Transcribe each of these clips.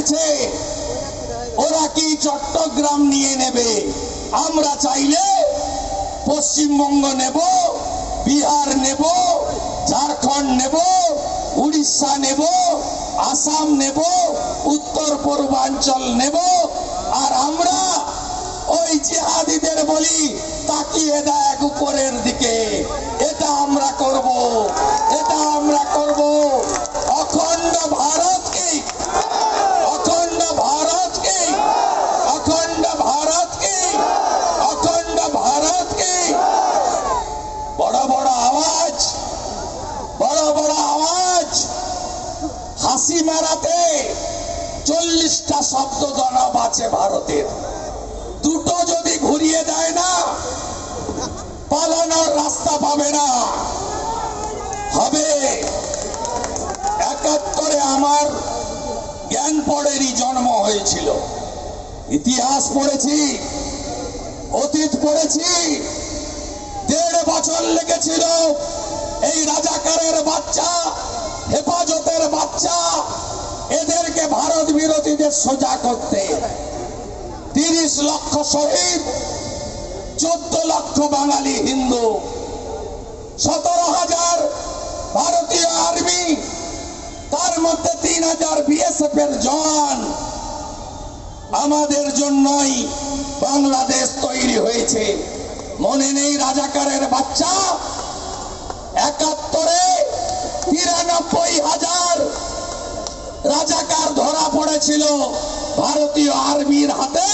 হয়েছে ওরা কি চট্টগ্রাম নিয়ে নেবে? আমরা চাইলে পশ্চিমবঙ্গ নেব, বিহার নেব, ঝাড়খণ্ড নেব, উড়িষ্যা নেব, আসাম নেব, উত্তর পূর্বাঞ্চল নেব। আর আমরা ওই জিহাদিদের বলি, তাকিয়ে দেখ উপরের দিকে। এটা আমরা করব মারাতে চল্লিশটা শব্দ জনাব আছে ভারতের। দুটো যদি ঘুরিয়ে দেয় না, পালানোর রাস্তা পাবে না। হবে। একাত্তরে আমার জ্ঞান পড়েরই জন্ম হয়েছিল। ইতিহাস পড়েছি, অতীত পড়েছি, দেড় বছর লেগেছিল। রাজাকারের বাচ্চা, হেফাজতের বাচ্চা, এদেরকে ভারত বিরোধীদের সোজা করতে। তিরিশ লক্ষ শহীদ, চোদ্দ লক্ষ বাঙালি হিন্দু। সতেরো হাজার ভারতীয় আর্মি, তার মধ্যে তিন হাজার বিএসএফ এর জওয়ান। আমাদের জন্যই বাংলাদেশ তৈরি হয়েছে। মনে নেই রাজাকারের বাচ্চা? একাত্তরে তিরানব্বই হাজার রাজাকার ধরা পড়েছিল ভারতীয় আর্মির হাতে।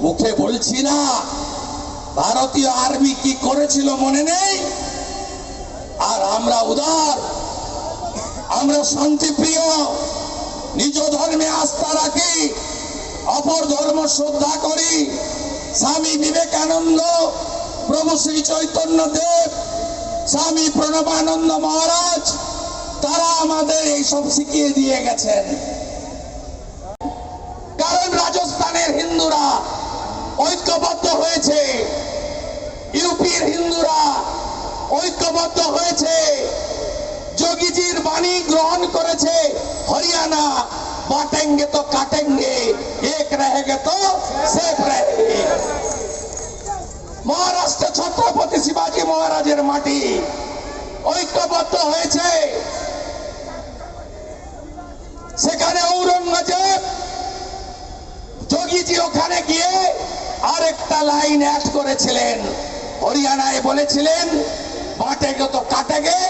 মুখে বলছি না, ভারতীয় আর্মি কি করেছিল মনে নেই? আর আমরা উদার, আমরা শান্তিপ্রিয়, নিজ ধর্মে আস্থা রাখি, অপর ধর্ম শ্রদ্ধা করি। স্বামী বিবেকানন্দ, প্রভু শ্রী চৈতন্য দেব স্বামী প্রণবানন্দ মহারাজ, তারা আমাদের এইসব শিখিয়ে দিয়ে গেছেন। কারণ রাজস্থানের হিন্দুরা ঐক্যবদ্ধ হয়েছে। ইউপির হিন্দুরা ঐক্যবদ্ধ হয়েছে। যোগীজির বাণী গ্রহণ করেছে, হরিয়ানা, বাটেঙ্গে তো কাটেঙ্গে, এক রহেগে তো সেফ রহেগে মহারাষ্ট্র ছত্রপতি শিবাজী মহারাজের মাটি ঐক্যবদ্ধ হয়েছে। সেখানে ঔরঙ্গজেব যোগীজি ওখানে গিয়ে আরেকটা লাইন অ্যাড করেছিলেন। হরিয়ানায় বলেছিলেন, বাটে গে তো কাটে গে,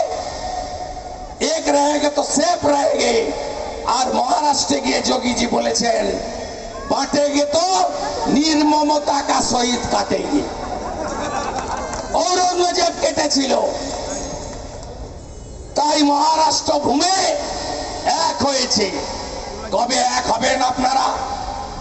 এক রহেগে তো সেফ রহেগে আর মহারাষ্ট্রে গিয়ে যোগীজি বলেছেন, বাটে গে তো নির্মমতা কা শহীদ গিয়ে ঔরঙ্গজেব কেটেছিল তাই মহারাষ্ট্র ভূমে এক হয়েছে। কবে এক হবেন আপনারা?